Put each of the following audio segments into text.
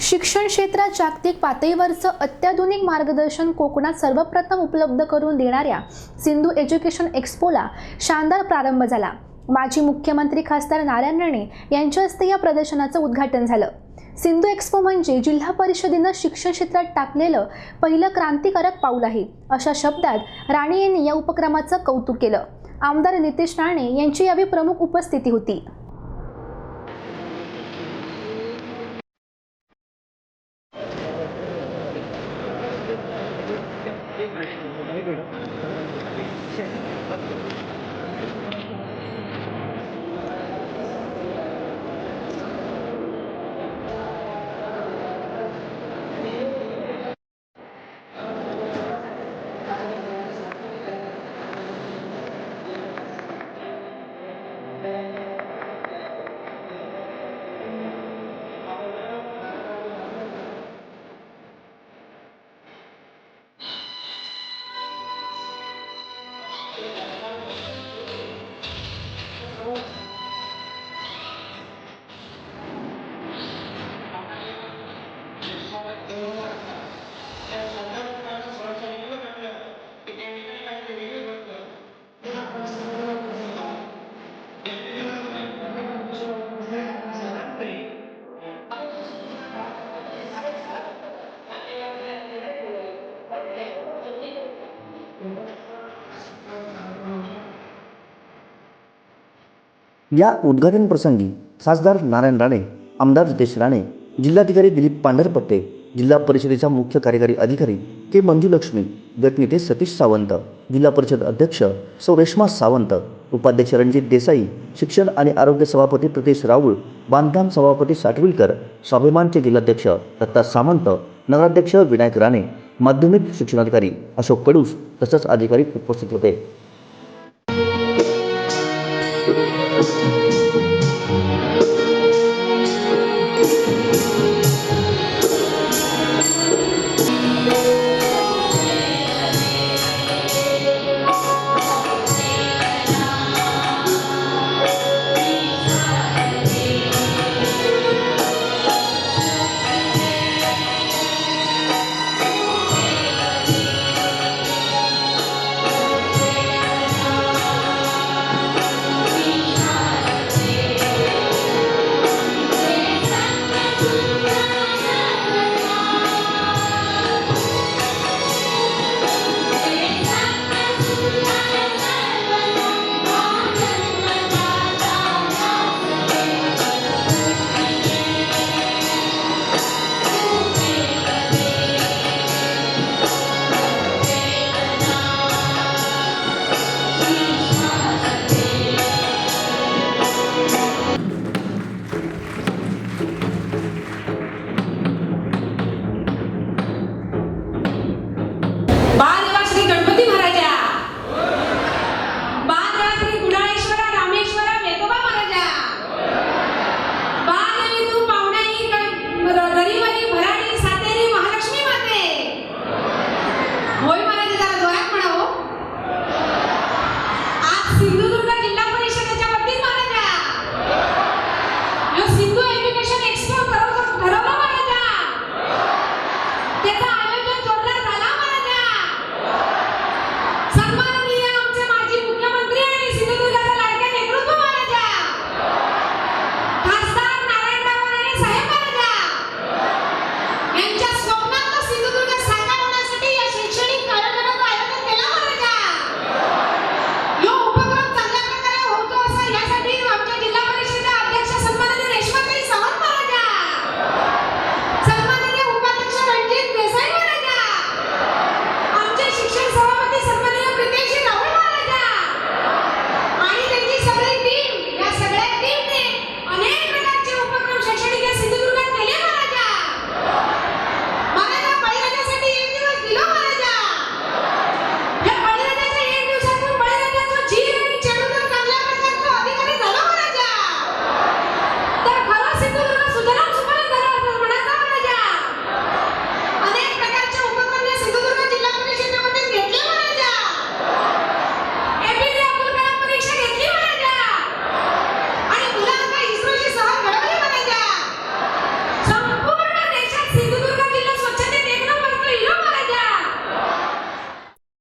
शिक्षण क्षेत्रात जागतिक पातळीवरचं अत्याधुनिक मार्गदर्शन कोकणात सर्वप्रथम उपलब्ध करून देणाऱ्या सिंधू एज्युकेशन एक्स्पोला शानदार प्रारंभ झाला. माजी मुख्यमंत्री खासदार नारायण राणे यांच्या हस्ते या प्रदर्शनाचं उद्घाटन झालं. सिंधू एक्स्पो म्हणजे जिल्हा परिषदेनं शिक्षण क्षेत्रात टाकलेलं पहिलं क्रांतिकारक पाऊल आहे अशा शब्दात राणे यांनी या उपक्रमाचं कौतुक केलं. आमदार नितेश राणे यांची यावेळी प्रमुख उपस्थिती होती. या उद्घाटन प्रसंगी खासदार नारायण राणे आमदार रितेश राणे जिल्हाधिकारी दिलीप पांढरपट्टे जिल्हा परिषदेच्या मुख्य कार्यकारी अधिकारी के मंजुलक्ष्मी गटनेते सतीश सावंत जिल्हा परिषद अध्यक्ष सौ रेश्मा सावंत उपाध्यक्ष रणजित देसाई शिक्षण आणि आरोग्य सभापती प्रदेश राऊळ बांधकाम सभापती साटविलकर स्वाभिमानचे जिल्हाध्यक्ष दत्ता सामंत नगराध्यक्ष विनायक राणे माध्यमिक शिक्षणाधिकारी अशोक कडूस तसंच अधिकारी उपस्थित होते.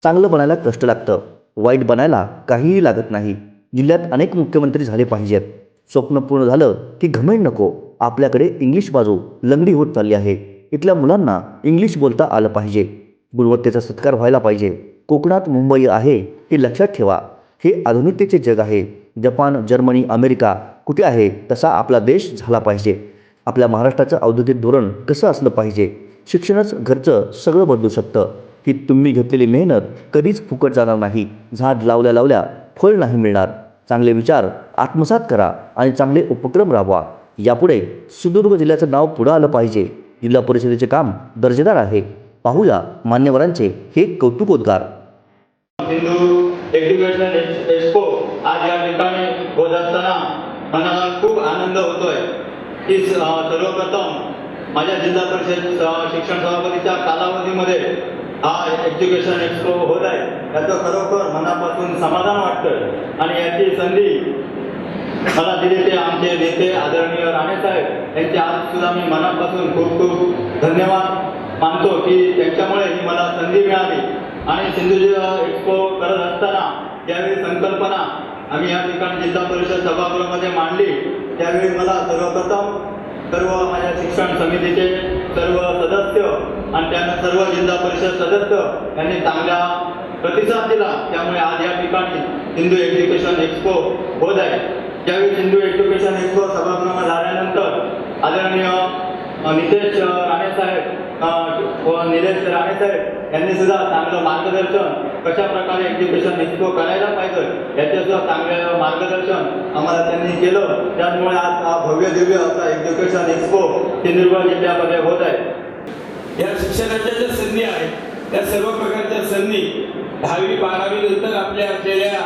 चांगलं बनायला कष्ट लागतं. वाईट बनायला काहीही लागत नाही. जिल्ह्यात अनेक मुख्यमंत्री झाले पाहिजेत. स्वप्न पूर्ण झालं की घमेंड नको. आपल्याकडे इंग्लिश बाजू लंगडी होत चालली आहे. इथल्या मुलांना इंग्लिश बोलता आलं पाहिजे. गुणवत्तेचा सत्कार व्हायला पाहिजे. कोकणात मुंबई आहे हे लक्षात ठेवा. हे आधुनिकतेचे जग आहे. जपान जर्मनी अमेरिका कुठे आहे तसा आपला देश झाला पाहिजे. आपल्या महाराष्ट्राचं औद्योगिक धोरण कसं असलं पाहिजे? शिक्षणच घरचं सगळं बदलू शकतं. ही तुम्ही घेतलेली मेहनत कधीच फुकट जाणार नाही. झाड लावल्या लावल्या फळ नाही मिळणार. चांगले विचार आत्मसात करा आणि चांगले उपक्रम राबवा. यापुढे सिंधुदुर्ग जिल्ह्याचं नाव पुढं आलं पाहिजे. जिल्हा परिषदेचे काम दर्जेदार आहे. पाहूया मान्यवरांचे हे कौतुकोद्गार. एज्युकेशन एक्सपो आज या ठिकाणी होत असताना खूप आनंद होतोय. की सर्वप्रथम माझ्या जिल्हा परिषद शिक्षण सभापतीच्या कालावधीमध्ये हा एज्युकेशन एक्सपो होत आहे याचं खरोखर मनापासून समाधान वाटतं आणि याची संधी मला दिली ते आमचे नेते आदरणीय राणेसाहेब. यांचे आज सुद्धा मी मनापासून खूप खूप धन्यवाद मानतो की त्यांच्यामुळे ही मला संधी मिळाली. आणि सिंधुदुर्ग एक्सपो करत असताना ज्यावेळी संकल्पना आम्ही या ठिकाणी जिल्हा परिषद सभागृहामध्ये मांडली त्यावेळी मला सर्वप्रथम सर्व माझ्या शिक्षण समितीचे सर्व सदस्य आणि त्यांना सर्व जिल्हा परिषद सदस्य यांनी चांगला प्रतिसाद दिला. त्यामुळे आज या ठिकाणी हिंदू एज्युकेशन एक्सपो होत आहे. ज्यावेळी हिंदू एज्युकेशन एक्सपो सभागृह झाल्यानंतर आदरणीय नितेश राणे राणेसाहेब निलेश व निलेश राणेसाहेब यांनी सुद्धा चांगलं मार्गदर्शन कशा प्रकारे एक्झिबिशन एक्सपो करायला पाहिजे याचे सुद्धा चांगलं मार्गदर्शन आम्हाला त्यांनी केलं. त्यामुळे आज हा भव्य दिव्य असा एज्युकेशन एक्सपो सिंधुदुर्ग जिल्ह्यामध्ये होत आहे. या शिक्षणाच्या ज्या संधी आहेत त्या सर्व प्रकारच्या संधी दहावी बारावी नंतर आपल्या असलेल्या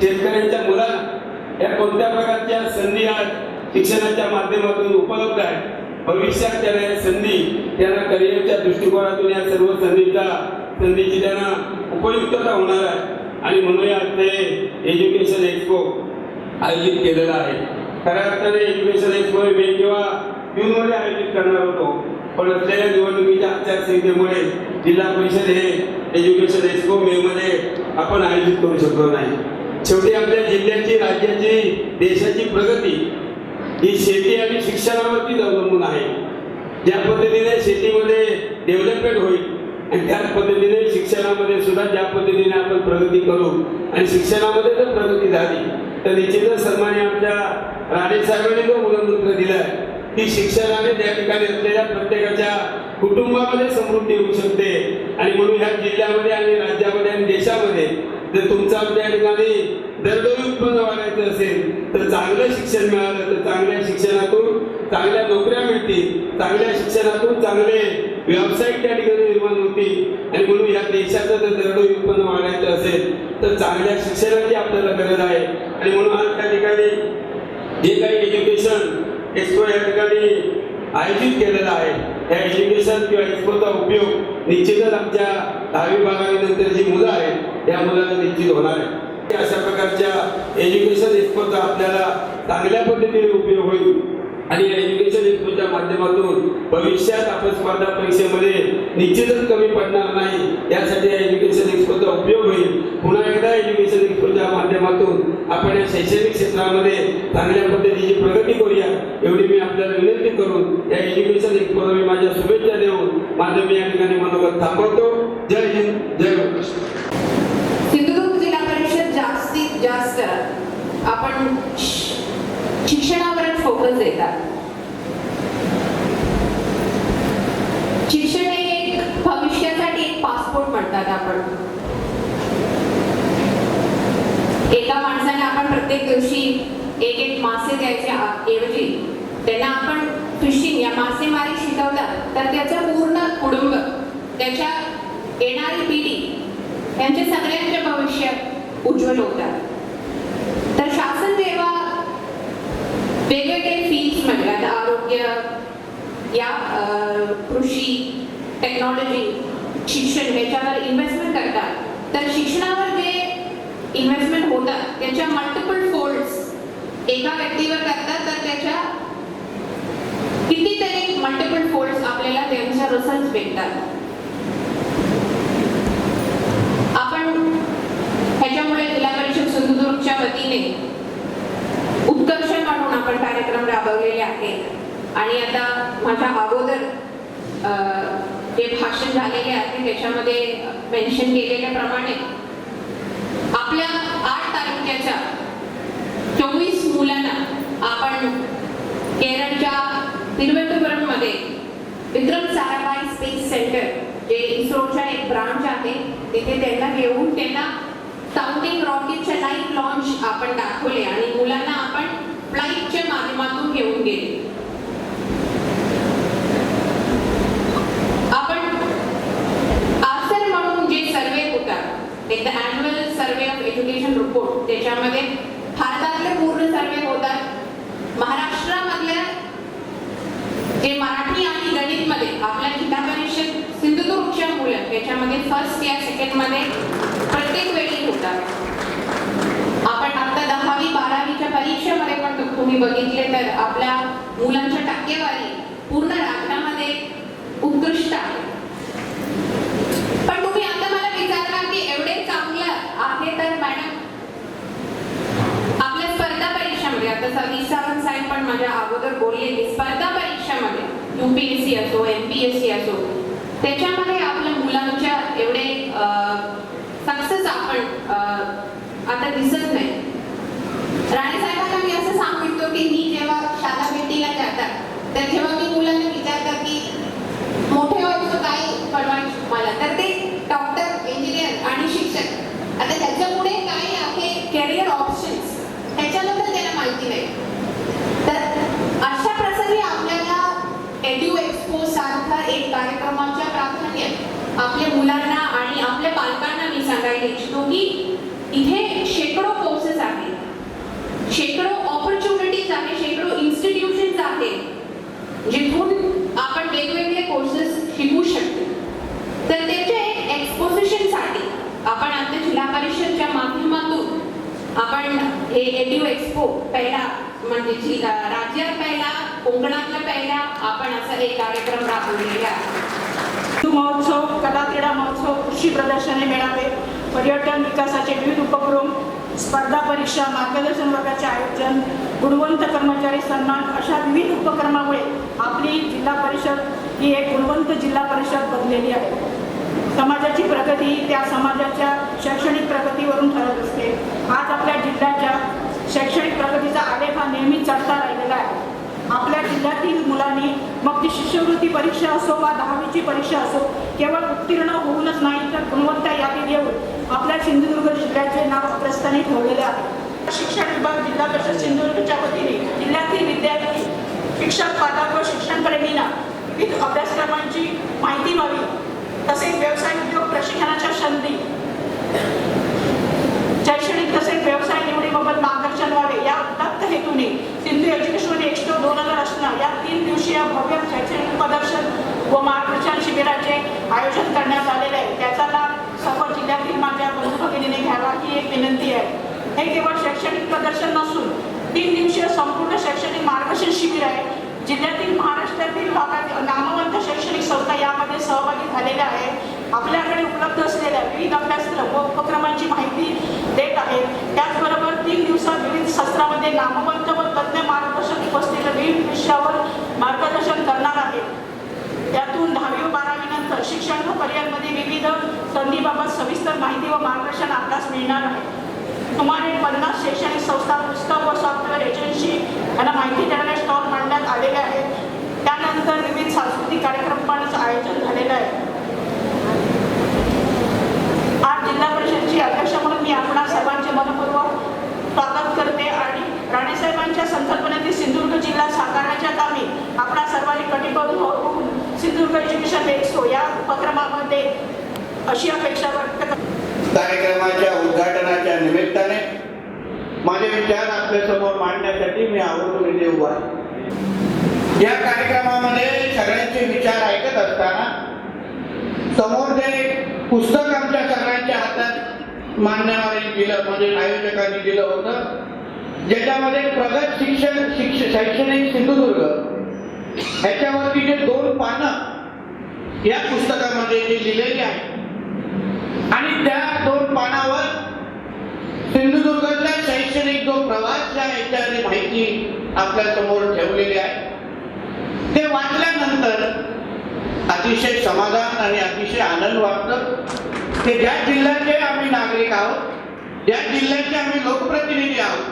शेतकऱ्यांच्या मुलांना या कोणत्या प्रकारच्या संधी आज शिक्षणाच्या माध्यमातून उपलब्ध आहेत? भविष्यात त्यांना या संधी त्यांना करिअरच्या दृष्टिकोनातून या सर्व संधीचा संधीची त्यांना उपयुक्तता होणार आहे. आणि म्हणूया ते एज्युकेशन एक्सपो आयोजित केलेला आहे. खऱ्या अर्थाने एज्युकेशन एक्सपो हे मे किंवा जूनमध्ये आयोजित करणार होतो. पण असलेल्या निवडणुकीच्या आचारसंहितेमुळे जिल्हा परिषद हे एज्युकेशन एक्सपो मे मध्ये आपण आयोजित करू शकलो नाही. शेवटी आपल्या जिल्ह्याची राज्याची देशाची प्रगती ही शेती आणि शिक्षणावरतीच अवलंबून आहे. ज्या पद्धतीने शेतीमध्ये डेव्हलपमेंट होईल आणि त्याच पद्धतीने शिक्षणामध्ये सुद्धा ज्या पद्धतीने आपण प्रगती करू आणि शिक्षणामध्ये जर प्रगती झाली तर निश्चितच सन्मान्य आमच्या राणे साहेबांनी जो मूलमंत्र दिला की शिक्षणाने त्या ठिकाणी असलेल्या प्रत्येकाच्या कुटुंबामध्ये समृद्धी होऊ शकते. आणि म्हणून ह्या जिल्ह्यामध्ये आणि राज्यामध्ये आणि देशामध्ये जर तुमचा त्या ठिकाणी दरडोई उत्पन्न वाढायचं असेल तर चांगलं शिक्षण मिळालं तर चांगल्या शिक्षणातून चांगल्या नोकऱ्या मिळतील चांगल्या शिक्षणातून चांगले व्यावसायिक त्या ठिकाणी निर्माण होतील. आणि म्हणून या देशाचं जर दरडोई उत्पन्न वाढायचं असेल तर चांगल्या शिक्षणाची आपल्याला गरज आहे. आणि म्हणून आज त्या ठिकाणी जे काही एज्युकेशन एक्सपो या ठिकाणी आयोजित केलेलं आहे त्या एज्युकेशन किंवा एक्सपोचा उपयोग निश्चितच आमच्या दहावी भागानंतर जी मुलं आहेत त्या मुलांना निश्चित होणार आहे. अशा प्रकारच्या एज्युकेशन एक्सपोचा आपल्याला चांगल्या पद्धतीने उपयोग होईल. आणि या एज्युकेशन एक्सपोच्या माध्यमातून भविष्यात आपण स्पर्धा परीक्षेमध्ये निश्चितच कमी पडणार नाही. यासाठी या एज्युकेशन एक्सपोचा उपयोग होईल. पुन्हा एकदा एज्युकेशन एक्सपोच्या माध्यमातून आपण या शैक्षणिक क्षेत्रामध्ये चांगल्या पद्धतीची प्रगती करूया. एवढी मी आपल्याला विनंती करून या एज्युकेशन एक्सपोला मी माझ्या शुभेच्छा देऊन माझं मी या ठिकाणी मनोगत थांबवतो. जय हिंद जय महाराष्ट्र. सिंधुदुर्ग जिल्हा परिषद जास्तीत जास्त आपण श- शिक्षणावरच फोकस देतात शिक्षण हे एक भविष्यासाठी एक पासपोर्ट म्हणतात आपण. एका माणसाने आपण प्रत्येक दिवशी एक एक मासे द्यायच्या ऐवजी त्यांना आपण फिशिंग या मासेमारी शिकवतात तर त्याचं पूर्ण कुटुंब त्याच्या येणारी पिढी यांचे सगळ्यांचे भविष्य उज्ज्वल होतात तर शासन जेव्हा वेगवेगळे फील्ड म्हणजे आता आरोग्य या कृषी टेक्नॉलॉजी शिक्षण ह्याच्यावर इन्व्हेस्टमेंट करतात. तर शिक्षणावर जे इन्व्हेस्टमेंट होतात त्याच्या मल्टिपल फोल्ड्स एका व्यक्तीवर करतात तर त्याच्या कितीतरी मल्टिपल फोल्ड्स आपल्याला त्यांच्या रिझल्ट भेटतात. आपण ह्याच्यामुळे जिल्हा परिषद सिंधुदुर्गच्या वतीने आपण कार्यक्रम राबवलेले आहेत. आणि आता माझ्या अगोदर जे भाषण झालेले आहे त्याच्यामध्ये मेन्शन केलेल्याप्रमाणे आपल्या आठ तालुक्याच्या चोवीस मुलांना आपण केरळच्या तिरुवनंतपुरममध्ये विक्रम साराभाई स्पेस सेंटर जे इस्रोच्या एक ब्रांच आहे तिथे त्यांना घेऊन त्यांना साऊंडिंग रॉकेटच्या लाईव्ह लॉन्च आपण दाखवले. आणि मुलांना आपण फ्लाईटच्या माध्यमातून घेऊन गेले आपण आसर म्हणून जे सर्वे होतात एक annual survey of education report त्याच्यामध्ये भारतातले पूर्ण सर्वे होतात महाराष्ट्रामधल्या जे मराठी आणि गणित मध्ये आपल्या जिल्हा परिषद सिंधुदुर्गच्या मुलं त्याच्यामध्ये फर्स्ट या सेकंडमध्ये प्रत्येक वेळी होतात आपण आता दहावी बारावीच्या परीक्षेमध्ये पण तु- तुम्ही बघितले तर आपल्या मुलांच्या टक्केवारी पूर्ण राज्यामध्ये उत्कृष्ट आहे पण तुम्ही आता मला विचारला की एवढे चांगलं आहे तर मॅडम आपल्या स्पर्धा परीक्षामध्ये आता सतीश सावंत साहेब पण माझ्या अगोदर बोललेली स्पर्धा परीक्षामध्ये तू पी एस सी असो एम पी एस सी असो त्याच्यामध्ये आपल्या मुलांच्या एवढे सक्सेस आपण आता दिसत नाही. राणे साहेबांना मी असं सांगितलं की मी जेव्हा शाळा भेटीला जातात तर जेव्हा मी मुलांना विचारतात की मोठे व्हायचं काय बनवायचं मला तर ते डॉक्टर इंजिनियर आणि शिक्षक. आता त्याच्यापुढे काय आहे? कॅरियर ऑप्शन्स ह्याच्याबद्दल त्यांना माहिती नाही तर अशा प्रसंगी आपल्याला एड्यू एक्सपो सारखा एक कार्यक्रमाच्या प्राधान्यात आपल्या मुलांना आणि आपल्या पालकांना मी सांगायला इच्छितो की इथे शेकडो कोर्सेस आहेत. शेकडो ऑपॉर्च्युनिटीज आहे शेकडो इन्स्टिट्यूशन्स आहेत जिथून आपण वेगवेगळे कोर्सेस शिकू शकतो. तर त्याच्या एक एक्सपोजिशनसाठी आपण आपल्या जिल्हा परिषदच्या माध्यमातून आपण हे एड्यू एक्सपो पहिला म्हणजे राज्यात पहिला कोकणातला पहिला आपण असा एक कार्यक्रम राबवलेला आहे. महोत्सव कला क्रीडा महोत्सव कृषी प्रदर्शने मेळावे पर्यटन विकासाचे विविध उपक्रम स्पर्धा परीक्षा मार्गदर्शन वर्गाचे आयोजन गुणवंत कर्मचारी सन्मान अशा विविध उपक्रमामुळे आपली जिल्हा परिषद ही एक गुणवंत जिल्हा परिषद बनलेली आहे. समाजाची प्रगती त्या समाजाच्या शैक्षणिक प्रगतीवरून ठरत असते. आज आपल्या जिल्ह्याच्या शैक्षणिक प्रगतीचा आलेख हा नेहमी चढता राहिलेला आहे. आपल्या जिल्ह्यातील मुलांनी मग ती शिष्यवृत्ती परीक्षा असो वा दहावीची परीक्षा असो केवळ उत्तीर्ण होऊनच नाही तर गुणवत्ता यादी येऊन आपल्या सिंधुदुर्ग जिल्ह्याचे नाव प्रस्थानी ठेवलेले आहे. शिक्षण विभाग जिल्हा परिषद सिंधुदुर्गच्या वतीने जिल्ह्यातील विद्यार्थी शिक्षक पालक व शिक्षणप्रेमींना विविध अभ्यासक्रमांची माहिती व्हावी तसेच व्यवसाय उद्योग प्रशिक्षणाच्या संधी तसेच व्यवसाय निवडीबाबत मार्गदर्शन व्हावे. या उदात्त हेतूने सिंधू एज्युकेशन एक्सपो दोन हजार अठरा या तीन दिवसीय भव्य शैक्षणिक प्रदर्शन व मार्गदर्शन शिबिराचे आयोजन करण्यात आलेले आहे. त्याचा लाभ सर्व जिल्ह्यातील माझ्या बंधू भगिनीने घ्यावा ही एक विनंती आहे. हे केवळ शैक्षणिक प्रदर्शन नसून तीन दिवसीय संपूर्ण शैक्षणिक मार्गदर्शन शिबिर आहे. जिल्ह्यातील महाराष्ट्रातील भागात नामवंत शैक्षणिक संस्था यामध्ये सहभागी झालेल्या आहेत आपल्याकडे उपलब्ध असलेल्या विविध अभ्यासक्रम व उपक्रमांची माहिती देत आहेत त्याचबरोबर तीन दिवसात विविध मध्ये नामवंत व तज्ज्ञ मार्गदर्शक उपस्थित विविध विषयावर मार्गदर्शन करणार आहे. त्यातून दहावी व बारावी नंतर शिक्षण व करिअरमध्ये विविध संधीबाबत सविस्तर माहिती व मार्गदर्शन आपल्यास मिळणार आहे. सुमारे पन्नास शैक्षणिक संस्था पुस्तक व सॉफ्टवेअर एजन्सी यांना माहिती देणारे स्टॉल मांडण्यात आलेले आहेत. त्यानंतर विविध सांस्कृतिक कार्यक्रमांचं आयोजन झालेलं आहे. आज जिल्हा परिषदची अध्यक्ष म्हणून मी आपणा सर्वांचे मनपूर्वक स्वागत करते आणि राणेसाहेबांच्या संकल्पनेतील सिंधुदुर्ग जिल्हा साकारण्याच्या कामी आपला सर्वांनी कटिबद्ध होऊन सिंधुदुर्ग एज्युकेशन एक्सपो हो या उपक्रमामध्ये अशी अपेक्षा व्यक्त कार्यक्रमाच्या उद्घाटनाच्या निमित्ताने माझे विचार आपल्यासमोर मांडण्यासाठी मी आवर्जून इथे उभा आहे. या कार्यक्रमामध्ये सगळ्यांचे विचार ऐकत असताना समोर जे पुस्तक आमच्या सगळ्यांच्या हातात मान्यवरांनी दिलं म्हणजे आयोजकांनी दिलं होतं ज्याच्यामध्ये प्रगत शिक्षण शिक्ष शैक्षणिक सिंधुदुर्ग ह्याच्यावरती जे दोन पानं या पुस्तकामध्ये जे लिहिलेली आहे आणि त्या दोन पानावर शैक्षणिक जो प्रवास या याच्याने माहिती आपल्यासमोर ठेवलेली आहे. ते वाचल्यानंतर अतिशय समाधान आणि अतिशय आनंद वाटतं की ज्या जिल्ह्याचे आम्ही नागरिक आहोत ज्या जिल्ह्याचे आम्ही लोकप्रतिनिधी आहोत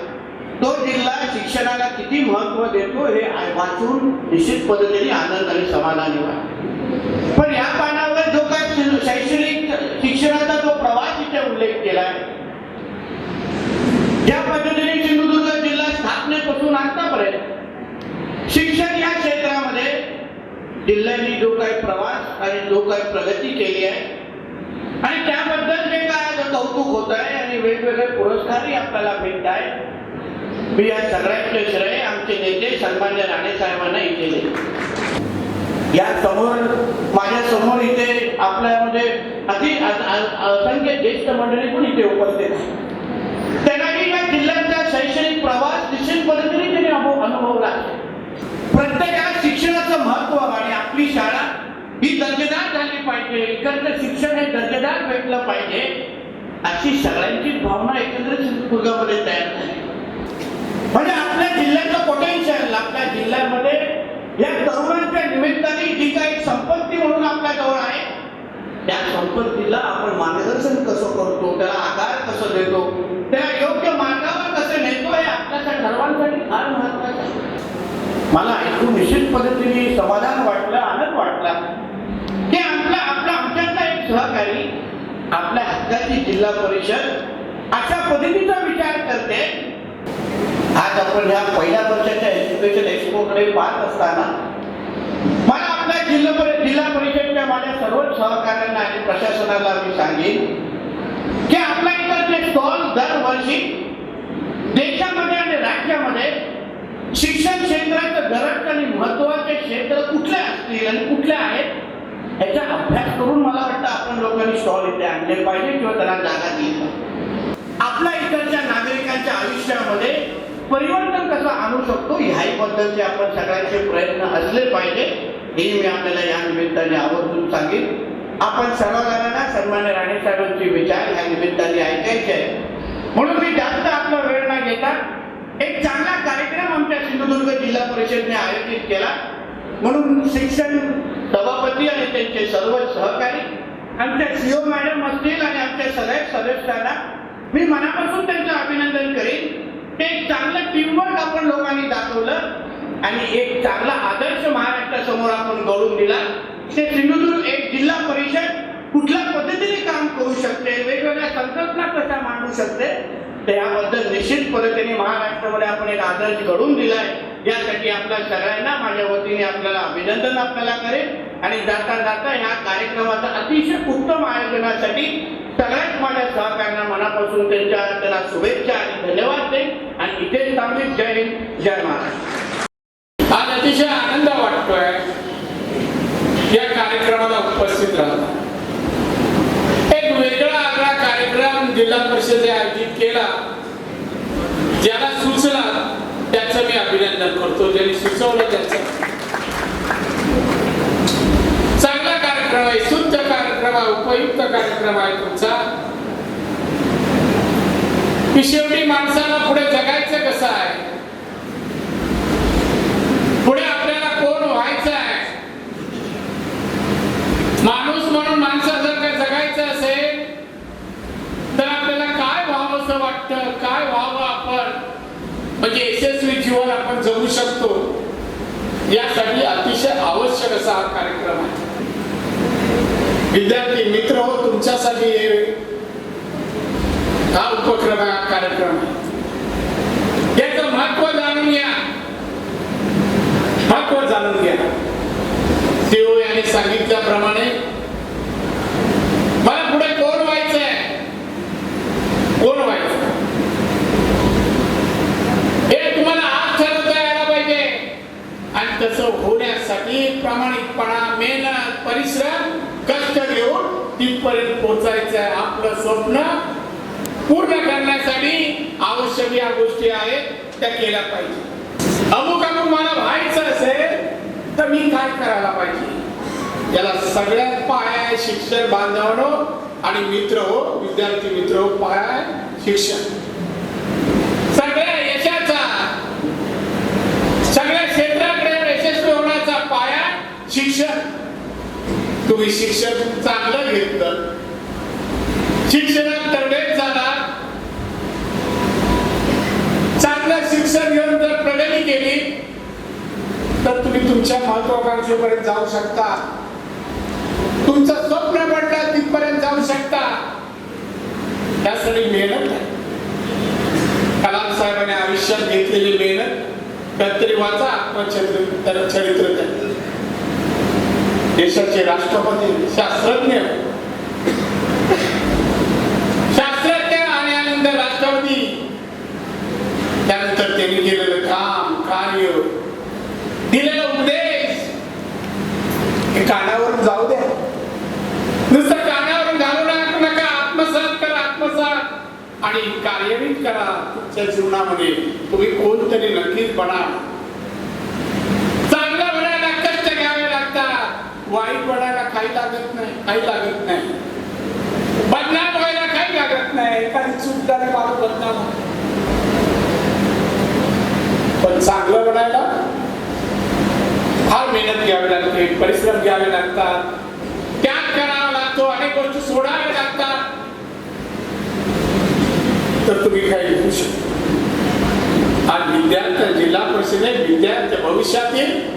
तो जिल्हा शिक्षणाला किती महत्त्व देतो हे वाचून निश्चित पद्धतीने आनंद आणि समाधानी वाटते पण या पानावर जो काय शैक्षणिक शिक्षणाचा जो प्रवास इथे उल्लेख केलाय ज्या पद्धतीने सिंधुदुर्ग जिल्हा स्थापनेपासून आतापर्यंत शिक्षण या क्षेत्रामध्ये जिल्ह्यांनी जो काही प्रवास आणि जो काही प्रगती केली आहे आणि त्याबद्दल जे काय कौतुक होत आहे आणि वेगवेगळे पुरस्कारही आपल्याला भेटत आहे मी या सगळ्यांचे श्रेय आमचे नेते सन्मान्य राणे साहेबांना इथे देतो या समोर माझ्यासमोर इथे आपल्यामध्ये अति असंख्य ज्येष्ठ मंडळी पण इथे उपस्थित आहे त्यांनाही या जिल्ह्याचा शैक्षणिक प्रवास निश्चित पद्धतीने त्यांनी अनुभवला प्रत्येकाला शिक्षणाचं महत्त्व आणि आपली शाळा ही दर्जेदार झाली पाहिजे. इकडचं शिक्षण हे दर्जेदार भेटलं पाहिजे. अशी सगळ्यांची भावना एकंदरीत सिंधुदुर्गामध्ये तयार झाली. म्हणजे आपल्या जिल्ह्याचं पोटेन्शियल आपल्या जिल्ह्यामध्ये या तरुणांच्या निमित्ताने जी काही संपत्ती म्हणून आपल्याजवळ आहे त्या संपत्तीला आपण मार्गदर्शन कसं करतो त्याला आकार कसं देतो त्याला योग्य मार्गावर कसं नेतो हे आपल्यासाठी सर्वांसाठी फार महत्वाचं आहे. मला ऐकून निश्चित पद्धतीने समाधान वाटलं आनंद वाटला की आपला आपला आमच्यातला एक सहकारी आपल्या हक्काची जिल्हा परिषद अशा पद्धतीचा विचार करते आज आपण या पहिल्या वर्षाच्या एज्युकेशन एक्सपोकडे पाहत असताना मला आपल्या जिल्हा जिल्हा परिषदच्या माझ्या सर्व सहकार्यांना आणि प्रशासनाला मी सांगेन की आपल्या इकडचे स्टॉल दरवर्षी देशामध्ये आणि राज्यामध्ये शिक्षण क्षेत्राचं गरज आणि महत्त्वाचे क्षेत्र कुठले असतील आणि कुठले आहेत याचा अभ्यास करून मला वाटतं आपण लोकांनी स्टॉल इथे आणले पाहिजे किंवा त्यांना जागा दिली आपल्या इकडच्या नागरिकांच्या आयुष्यामध्ये परिवर्तन कसं आणू शकतो ह्याही बद्दलचे आपण सगळ्यांचे प्रयत्न असले पाहिजे. हे मी आपल्याला या निमित्ताने आवर्जून सांगेन आपण सर्वजणांना सन्मान्य राणे साहेबांचे विचार ह्या निमित्ताने ऐकायचे आहे म्हणून मी जास्त आपला वेळ न घेता एक चांगला कार्यक्रम आमच्या सिंधुदुर्ग जिल्हा परिषदने आयोजित केला. म्हणून शिक्षण सभापती आणि त्यांचे सर्व सहकारी आमच्या सीओ मॅडम असतील आणि आमच्या सगळ्या सदस्यांना मी मनापासून त्यांचं अभिनंदन करेन. ते एक चांगलं टीमवर्क आपण लोकांनी दाखवलं आणि एक चांगला आदर्श महाराष्ट्रासमोर आपण घडून दिला. ते सिंधुदुर्ग एक जिल्हा परिषद कुठल्या पद्धतीने काम करू शकते वेगवेगळ्या संकल्पना कशा मांडू शकते त्याबद्दल निश्चित पद्धतीने महाराष्ट्रामध्ये आपण एक आदर्श घडून दिलाय. यासाठी आपल्या सगळ्यांना माझ्या वतीने आपल्याला अभिनंदन आपल्याला करेल आणि जाता जाता ह्या कार्यक्रमाचा अतिशय उत्तम आयोजनासाठी सगळ्यात माझ्या सहकार्यांना मनापासून त्यांच्या त्यांना शुभेच्छा आणि धन्यवाद दे आणि इथे थांबेन जय हिंद जय महाराष्ट्र. आज अतिशय आनंद वाटतोय या कार्यक्रमाला उपस्थित राहता एक वेगळा आगळा कार्यक्रम जिल्हा परिषदे आयोजित केला. ज्याला सुचला त्याचं मी अभिनंदन करतो. ज्यांनी सुचवलं त्याचं चांगला कार्यक्रम शुद्ध कार्यक्रम आहे उपयुक्त कार्यक्रम आहे तुमचा. की शेवटी माणसाला पुढे जगायचं कसं आहे? पुढे आपल्याला कोण व्हायचं आहे? माणूस म्हणून माणसा जर का जगायचं असेल तर आपल्याला काय व्हावंसं वाटतं? काय व्हावं आपण? म्हणजे यशस्वी जीवन आपण जगू शकतो. यासाठी अतिशय आवश्यक असा हा कार्यक्रम आहे. विद्यार्थी मित्र हो तुमच्यासाठी हे हा उपक्रम हा कार्यक्रम आहे. याचं महत्त्व जाणून घ्या. महत्त्व जाणून घ्या. सीओ यांनी सांगितल्याप्रमाणे मला पुढे कोण व्हायचंय? कोण व्हायचं? हे तुम्हाला आज ठरवता यायला पाहिजे. आणि तसं होण्यासाठी प्रामाणिकपणा मेहनत परिश्रम कष्ट घेऊन तिथपर्यंत पोहोचायचं आहे आपलं स्वप्न पूर्ण करण्यासाठी आवश्यक या गोष्टी आहेत त्या केल्या पाहिजे. अमुक अमुक मला व्हायचं असेल तर मी काय करायला पाहिजे? याला सगळ्यात पाया शिक्षण बांधवण आणि मित्र हो विद्यार्थी मित्र हो पाया शिक्षण. सगळ्या यशाचा सगळ्या क्षेत्राकडे यशस्वी होण्याचा पाया शिक्षण. तुम्ही शिक्षण चांगलं घेतलं. शिक्षणात तरबेज जाणार. चांगलं शिक्षण घेऊन जर प्रगती केली तर तुम्ही तुमच्या महत्वाकांक्षेपर्यंत जाऊ शकता. तुमचं स्वप्न पडलं तिथपर्यंत जाऊ शकता. त्यासाठी मेहनत आहे. कलाम साहेबांनी आयुष्यात घेतलेली मेहनत कधीतरी वाचा आत्मचरित्र चरित्र त्यांचं. देशाचे राष्ट्रपती शास्त्रज्ञ. शास्त्रज्ञ आणि आनंद राष्ट्रपती. त्यानंतर त्यांनी केलेलं काम कार्य दिलेला उपदेश. हे कानावरून जाऊ द्या. नुसतं कानावरून घालू नका नका आत्मसात करा आत्मसात. आणि कार्यान्वित करा. तुमच्या जीवनामध्ये तुम्ही कोणतरी नक्कीच बना चांगलं बनायला कष्ट घ्यावे लागतात वाईट बनायला काही लागत नाही काही लागत नाही. बदनाम व्हायला काही लागत नाही. एखादी चूक झाली बदनाम पण चांगलं बनायला फार मेहनत घ्यावी लागते परिश्रम घ्यावे लागतात. त्याग करावा लागतो अनेक गोष्टी सोडाव्या लागतात. तर तुम्ही काही लिहू शकता. आज विद्यार्थी जिल्हा परिषदे विद्यार्थी भविष्यातील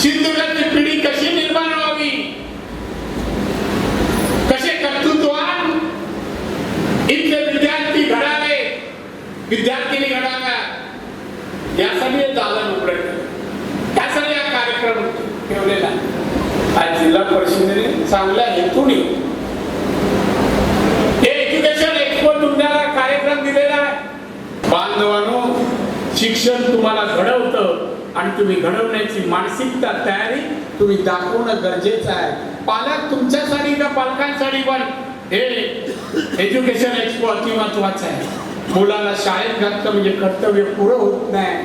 सिंधुदुर्ग पिढी कशी निर्माण व्हावी कसे कर्तृत्वान इथले विद्यार्थी घडावे विद्यार्थिनी घडाव्या. यासाठी दालन उघडं त्यासाठी हा कार्यक्रम ठेवलेला. आज जिल्हा परिषदेने चांगल्या हेतूने हे एज्युकेशन एक्सपो तुम्हाला कार्यक्रम दिलेला आहे. बांधवानो शिक्षण तुम्हाला घडवतं आणि तुम्ही घडवण्याची मानसिकता तयारी तुम्ही दाखवणं गरजेचं आहे. पालक तुमच्यासाठी का पालकांसाठी पण? हे एज्युकेशन एक्सपो अति महत्वाचं आहे. मुलाला शाळेत घातलं म्हणजे कर्तव्य पुरं होत नाही.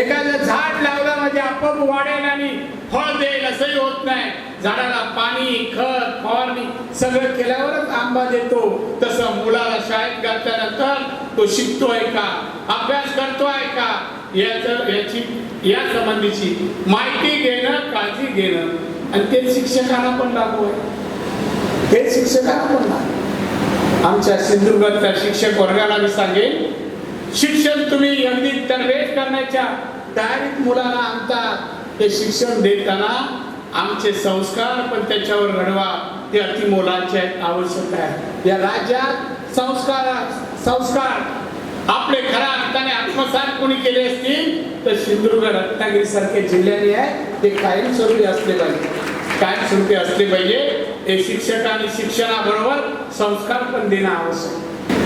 एखादं झाड लावलं म्हणजे आपण वाढेल आणि फळ देईल असंही होत नाही. झाडाला पाणी खत फवारणी सगळं केल्यावरच आंबा देतो. तसं मुलाला शाळेत घातल्यानंतर तो शिकतोय का? अभ्यास करतोय का? याचं याची या संबंधीची माहिती घेणं काळजी घेणं आणि ते शिक्षकांना पण लागू आहे. ते शिक्षकांना पण आमच्या सिंधुदुर्गातल्या शिक्षक वर्गाला मी सांगेन शिक्षण तुम्ही अगदी तरबेज करण्याच्या तयारीत मुलाला आणतात ते शिक्षण देताना आमचे संस्कार पण त्याच्यावर घडवा ते अति मोलाचे आहेत आवश्यक आहे. या राज्यात संस्कार संस्कार आपले खऱ्या अर्थाने आत्मसात कोणी केले असतील तर सिंधुदुर्ग रत्नागिरी सारखे जिल्ह्याने आहे ते कायमस्वरूपी असले पाहिजे. कायमस्वरूपी असले पाहिजे. हे शिक्षक आणि शिक्षणाबरोबर संस्कार पण देणं आवश्यक.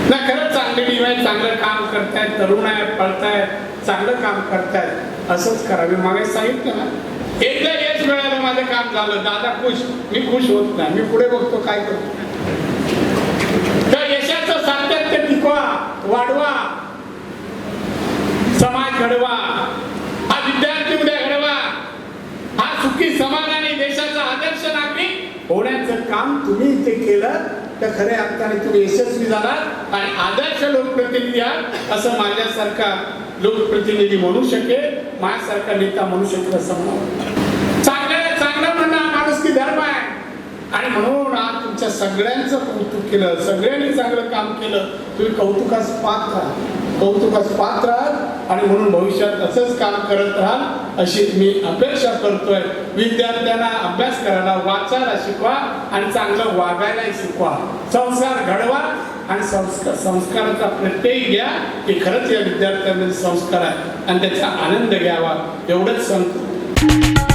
ना खरंच चांगले टीम आहे चांगलं काम करतायत तरुण आहे पळतायत चांगलं काम करतायत असंच करावे. मागे सांगितलं ना एकदा यश मिळालं माझं काम झालं. दादा खुश. मी खुश होत नाही. मी पुढे बघतो काय करतो. तर यशाचं सातत्य टिकवा वाढवा. समाज घडवा. हा विद्यार्थी उद्या घडवा. हा सुखी समाज आणि देशाचा काम तुम्ही इथे केलं तर खऱ्या अर्थाने तुम्ही यशस्वी झालात आणि आदर्श लोकप्रतिनिधी आहात असं माझ्यासारखा लोकप्रतिनिधी म्हणू शकेल माझ्यासारखा नेता म्हणू शकेल असं म्हणा चांगलं चांगलं म्हणणं माणूस की धर्म आहे. आणि म्हणून आज तुमच्या सगळ्यांचं कौतुक केलं सगळ्यांनी चांगलं काम केलं तुम्ही कौतुकास पात्र आहात. कौतुकास पात्र आहात आणि म्हणून भविष्यात असंच काम करत राहाल अशी मी अपेक्षा करतोय. विद्यार्थ्यांना अभ्यास करायला वाचायला शिकवा आणि चांगलं वागायलाही शिकवा. संस्कार घडवा आणि संस्कार संस्काराचा प्रत्यय घ्या की खरंच या विद्यार्थ्यांमध्ये संस्कार आहे आणि त्याचा आनंद घ्यावा. एवढंच सांगतो.